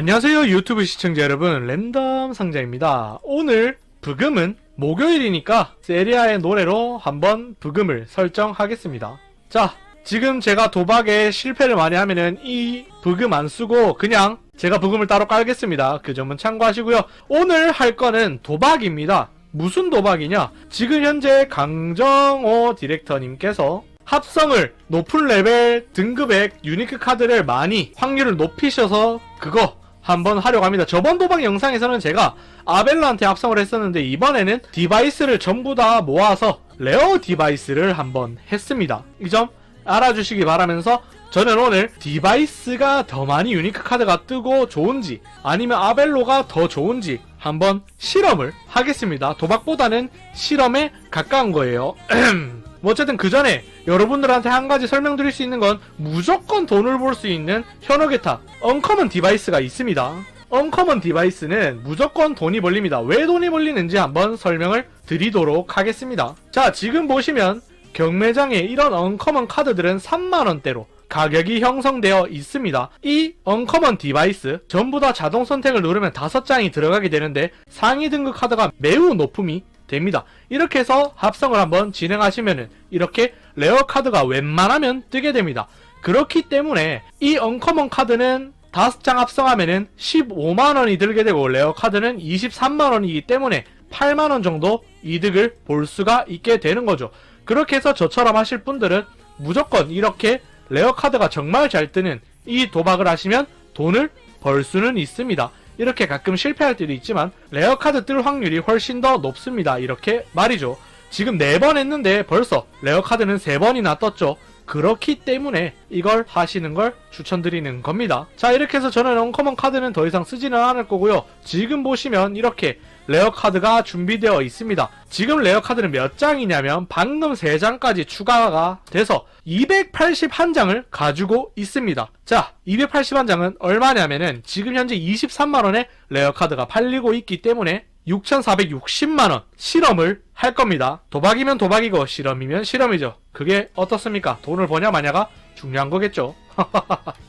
안녕하세요 유튜브 시청자 여러분. 랜덤 상자입니다. 오늘 부금은 목요일이니까 세리아의 노래로 한번 부금을 설정하겠습니다. 자 지금 제가 도박에 실패를 많이 하면은 이 부금 안 쓰고 그냥 제가 부금을 따로 깔겠습니다. 그 점은 참고하시고요. 오늘 할 거는 도박입니다. 무슨 도박이냐? 지금 현재 강정호 디렉터님께서 합성을 높은 레벨 등급의 유니크 카드를 많이 확률을 높이셔서 그거 한번 하려고 합니다. 저번 도박 영상에서는 제가 아벨로한테 합성을 했었는데 이번에는 디바이스를 전부 다 모아서 레어 디바이스를 한번 했습니다. 이 점 알아주시기 바라면서 저는 오늘 디바이스가 더 많이 유니크 카드가 뜨고 좋은지 아니면 아벨로가 더 좋은지 한번 실험을 하겠습니다. 도박보다는 실험에 가까운 거예요. 뭐 어쨌든 그 전에 여러분들한테 한 가지 설명드릴 수 있는 건 무조건 돈을 벌 수 있는 현혹의탑 언커먼 디바이스가 있습니다. 언커먼 디바이스는 무조건 돈이 벌립니다. 왜 돈이 벌리는지 한번 설명을 드리도록 하겠습니다. 자, 지금 보시면 경매장에 이런 언커먼 카드들은 3만원대로 가격이 형성되어 있습니다. 이 언커먼 디바이스 전부 다 자동 선택을 누르면 5장이 들어가게 되는데 상위 등급 카드가 매우 높음이 됩니다. 이렇게 해서 합성을 한번 진행하시면은 이렇게 레어 카드가 웬만하면 뜨게 됩니다. 그렇기 때문에 이 언커먼 카드는 5장 합성하면은 15만원이 들게 되고 레어 카드는 23만원이기 때문에 8만원 정도 이득을 볼 수가 있게 되는 거죠. 그렇게 해서 저처럼 하실 분들은 무조건 이렇게 레어 카드가 정말 잘 뜨는 이 도박을 하시면 돈을 벌 수는 있습니다. 이렇게 가끔 실패할 때도 있지만 레어 카드 뜰 확률이 훨씬 더 높습니다. 이렇게 말이죠. 지금 4번 했는데 벌써 레어 카드는 3번이나 떴죠. 그렇기 때문에 이걸 하시는 걸 추천드리는 겁니다. 자 이렇게 해서 저는 언커먼 카드는 더 이상 쓰지는 않을 거고요. 지금 보시면 이렇게 레어 카드가 준비되어 있습니다. 지금 레어 카드는 몇 장이냐면 방금 3장까지 추가가 돼서 281장을 가지고 있습니다. 자, 281장은 얼마냐면은 지금 현재 23만원에 레어 카드가 팔리고 있기 때문에 6,460만원 실험을 할 겁니다. 도박이면 도박이고 실험이면 실험이죠. 그게 어떻습니까? 돈을 버냐 마냐가 중요한 거겠죠.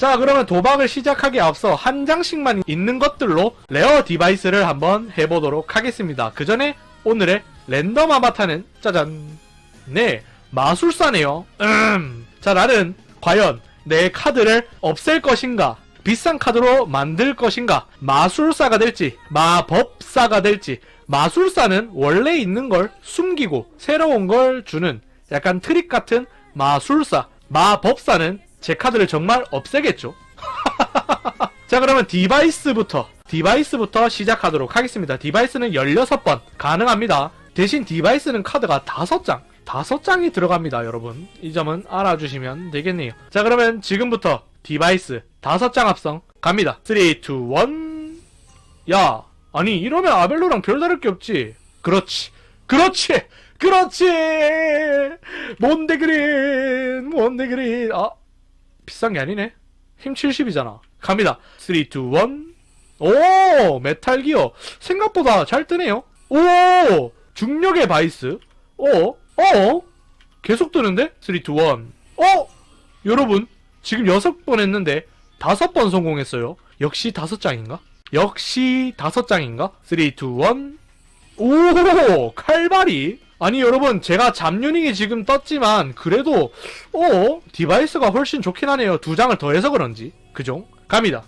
자 그러면 도박을 시작하기에 앞서 한 장씩만 있는 것들로 레어 디바이스를 한번 해보도록 하겠습니다. 그 전에 오늘의 랜덤 아바타는 짜잔 네 마술사네요. 음. 자 나는 과연 내 카드를 없앨 것인가 비싼 카드로 만들 것인가 마술사가 될지 마법사가 될지 마술사는 원래 있는 걸 숨기고 새로운 걸 주는 약간 트릭 같은 마술사 마법사는 제 카드를 정말 없애겠죠 자 그러면 디바이스부터 디바이스부터 시작하도록 하겠습니다 디바이스는 16번 가능합니다 대신 디바이스는 카드가 5장 다섯 장이 들어갑니다, 여러분. 이 점은 알아주시면 되겠네요. 자, 그러면 지금부터 디바이스 다섯 장 합성 갑니다. 3, 2, 1. 야, 아니 이러면 아벨로랑 별다를 게 없지. 그렇지, 그렇지, 그렇지. 몬데 그린, 몬데 그린. 아, 비싼 게 아니네. 힘 70이잖아. 갑니다. 3, 2, 1. 오, 메탈 기어. 생각보다 잘 뜨네요. 오, 중력의 바이스. 오, 어? 계속 뜨는데? 3, 2, 1. 어? 여러분, 지금 6번 했는데 5번 성공했어요. 역시 5장인가? 역시 5장인가? 3, 2, 1. 오! 칼바리! 아니 여러분 제가 잡유닉이 지금 떴지만 그래도 어? 디바이스가 훨씬 좋긴 하네요. 두 장을 더해서 그런지. 그죠? 갑니다.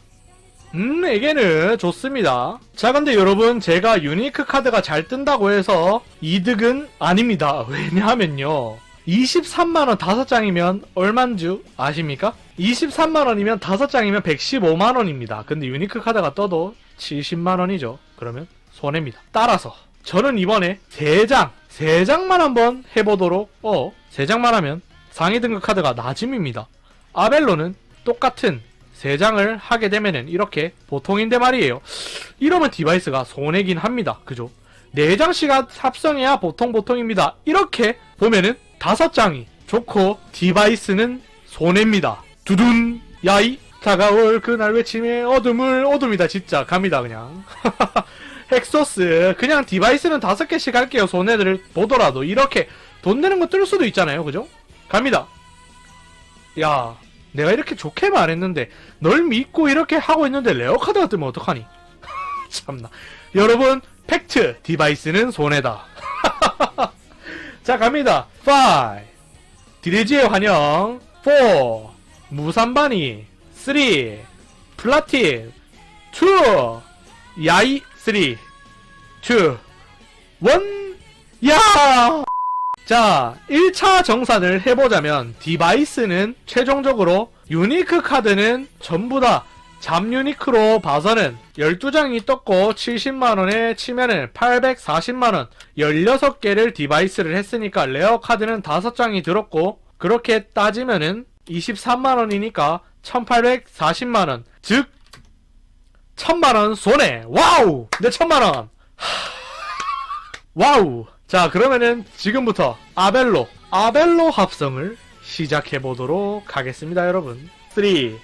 음, 에게는 좋습니다. 자, 근데 여러분, 제가 유니크 카드가 잘 뜬다고 해서 이득은 아닙니다. 왜냐하면요. 23만원 5장이면 얼만지 아십니까? 23만원이면 5장이면 115만원입니다. 근데 유니크 카드가 떠도 70만원이죠. 그러면 손해입니다. 따라서, 저는 이번에 3장, 3장만 한번 해보도록, 어, 3장만 하면 상위 등급 카드가 낮음입니다. 아벨로는 똑같은 3장을 하게 되면은 이렇게 보통인데 말이에요. 이러면 디바이스가 손해긴 합니다. 그죠? 4장씩 합성해야 보통 보통입니다. 이렇게 보면은 5장이 좋고 디바이스는 손해입니다. 두둔 야이 다가올 그날 외침에 어둠을 어둠이다 진짜 갑니다 그냥 헥소스 그냥 디바이스는 5개씩 할게요 손해를 보더라도 이렇게 돈 내는 거 뜰 수도 있잖아요 그죠? 갑니다 야 내가 이렇게 좋게 말했는데 널 믿고 이렇게 하고 있는데 레어 카드가 뜨면 어떡하니? 참나. 여러분 팩트 디바이스는 손해다. 자 갑니다. 5 디레지의 환영 4 무산바니 3 플라틴 2 야이 3 2 1 야! 자, 1차 정산을 해보자면 디바이스는 최종적으로 유니크 카드는 전부 다 잡유니크로 봐서는 12장이 떴고 70만원에 치면은 840만원 16개를 디바이스를 했으니까 레어 카드는 5장이 들었고 그렇게 따지면은 23만원이니까 1840만원 즉 1000만원 손해. 와우! 내 1000만원. 와우. 자 그러면은 지금부터 아벨로 아벨로 합성을 시작해 보도록 하겠습니다 여러분. 3 2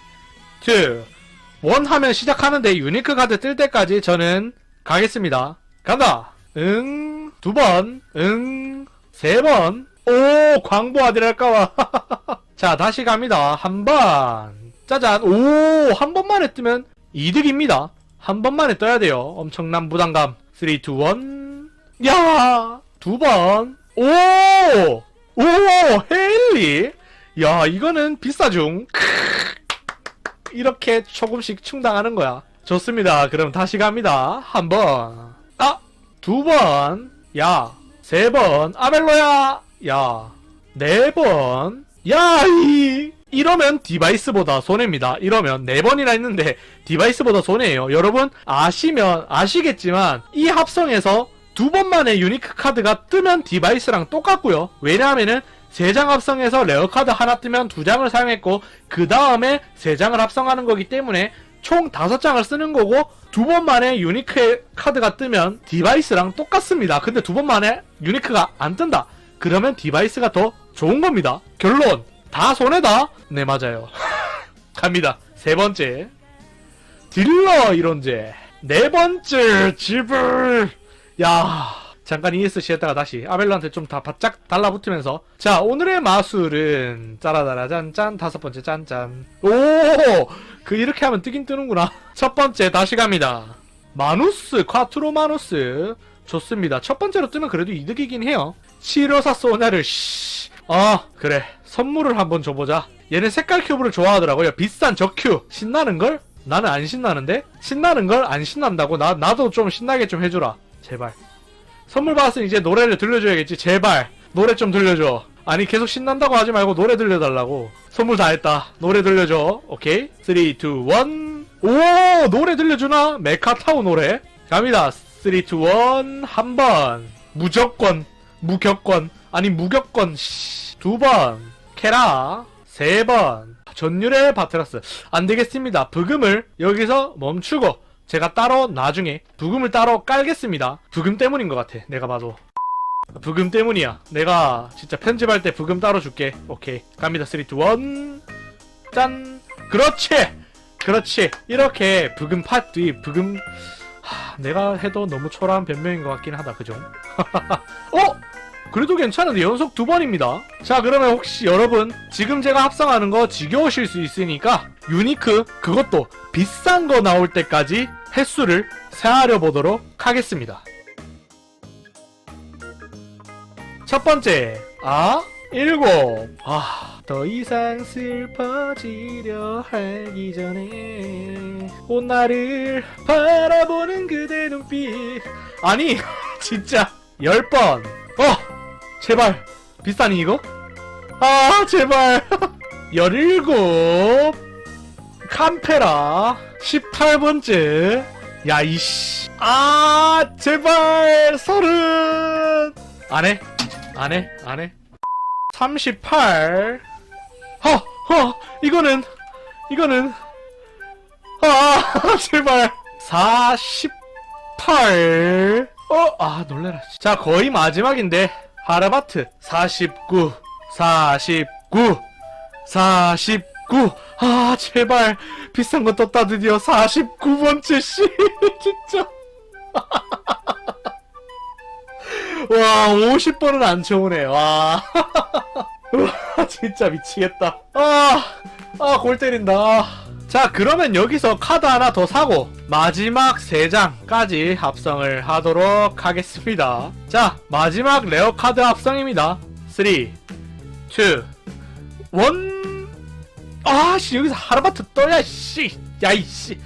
1 하면 시작하는데 유니크 카드 뜰 때까지 저는 가겠습니다. 간다. 응. 두 번. 응. 세 번. 오 광고 아들할까봐. 자 다시 갑니다. 한번. 짜잔. 오 한 번만에 뜨면 이득입니다 한 번만에 떠야 돼요 엄청난 부담감 3 2 1 야! 두 번. 오! 오! 헤일리! 야, 이거는 비싸중. 이렇게 조금씩 충당하는 거야. 좋습니다. 그럼 다시 갑니다. 한 번. 아! 두 번. 야! 세 번. 아멜로야! 야! 네 번. 야, 이! 이러면 디바이스보다 손해입니다. 이러면 네 번이나 했는데 디바이스보다 손해예요. 여러분 아시면 아시겠지만 이 합성에서 두 번만에 유니크 카드가 뜨면 디바이스랑 똑같고요. 왜냐하면은 세장 합성해서 레어 카드 하나 뜨면 두 장을 사용했고 그 다음에 세 장을 합성하는 거기 때문에 총 다섯 장을 쓰는 거고 두 번 만에 유니크 카드가 뜨면 디바이스랑 똑같습니다. 근데 두 번 만에 유니크가 안 뜬다. 그러면 디바이스가 더 좋은 겁니다. 결론 다 손해다. 네 맞아요. 갑니다. 세 번째. 딜러 이론제. 네 번째 지불 야 잠깐 ESC 했다가 다시 아벨로한테 좀 다 바짝 달라붙으면서. 자 오늘의 마술은 짜라다라짠짠. 다섯 번째 짠짠. 오 그 이렇게 하면 뜨긴 뜨는구나. 첫 번째 다시 갑니다. 마누스 콰트로 마누스. 좋습니다. 첫 번째로 뜨면 그래도 이득이긴 해요. 치료사 소냐를 씨아 그래 선물을 한번 줘보자. 얘는 색깔 큐브를 좋아하더라고요. 비싼 저 큐. 신나는 걸? 나는 안 신나는데? 신나는 걸? 안 신난다고? 나, 나도 좀 신나게 좀 해주라. 제발. 선물 받았으니 이제 노래를 들려줘야겠지. 제발. 노래 좀 들려줘. 아니 계속 신난다고 하지 말고 노래 들려달라고. 선물 다 했다. 노래 들려줘. 오케이? 3 2 1 오! 노래 들려주나? 메카타우 노래. 갑니다. 3 2 1 한 번. 무조건. 무격권. 아니 무격권. 두번 케라 세 번 전율의 바트라스 안 되겠습니다 부금을 여기서 멈추고 제가 따로 나중에 부금을 따로 깔겠습니다. 부금 때문인 것 같아. 내가 봐도. 부금 때문이야. 내가 진짜 편집할 때 부금 따로 줄게. 오케이. 갑니다. 3, 2, 1. 짠. 그렇지! 그렇지. 이렇게 부금 파트, 부금. 하, 내가 해도 너무 초라한 변명인 것 같긴 하다. 그죠? 어? 그래도 괜찮은데 연속 두 번입니다. 자, 그러면 혹시 여러분 지금 제가 합성하는 거 지겨우실 수 있으니까 유니크 그것도 비싼 거 나올 때까지 횟수를 세하려 보도록 하겠습니다. 첫 번째, 아, 일곱. 아, 더 이상 슬퍼지려 하기 전에 꽃나를 바라보는 그대 눈빛. 아니, 진짜 열 번. 어, 제발. 비싸니 이거? 아, 제발. 열일곱. 캄페라. 18번째. 야 이씨. 아 제발. 서른. 안해. 안해. 안해. 38 허! 허! 이거는 이거는. 아 제발. 48 어! 아 놀래라. 자 거의 마지막인데 하라바트 49 49 49 아 제발. 비싼 거 떴다 드디어 49번째 씨. 진짜. 와 50번은 안 좋으네. 와 진짜 미치겠다. 아, 아, 골 때린다. 아. 자, 그러면 여기서 카드 하나 더 사고, 마지막 3장까지 합성을 하도록 하겠습니다. 자, 마지막 레어 카드 합성입니다. 3, 2, 1. 아씨, 여기서 하라바트 떠야, 씨. 야, 이씨.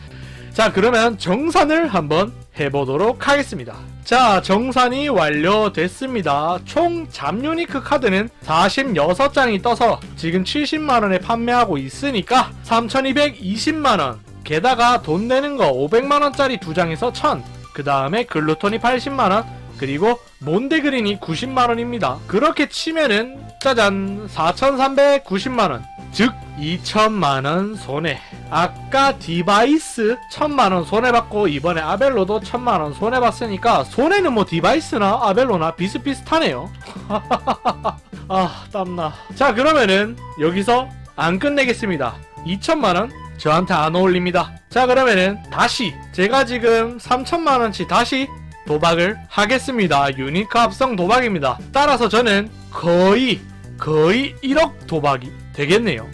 자, 그러면 정산을 한번 해보도록 하겠습니다. 자, 정산이 완료됐습니다. 총 잡유니크 카드는 46장이 떠서 지금 70만원에 판매하고 있으니까 3220만원. 게다가 돈 내는 거 500만원짜리 두 장에서 1000. 그 다음에 글루톤이 80만원. 그리고 몬데그린이 90만원입니다. 그렇게 치면은 짜잔 4390만원. 즉 2천만원 손해. 아까 디바이스 1000만원 손해봤고 이번에 아벨로도 1000만원 손해봤으니까 손해는 뭐 디바이스나 아벨로나 비슷비슷하네요. 아 땀나. 자 그러면은 여기서 안 끝내겠습니다. 2천만원 저한테 안 어울립니다. 자 그러면은 다시 제가 지금 3천만원치 다시 도박을 하겠습니다. 유니크 합성 도박입니다. 따라서 저는 거의 거의 1억 도박이 되겠네요.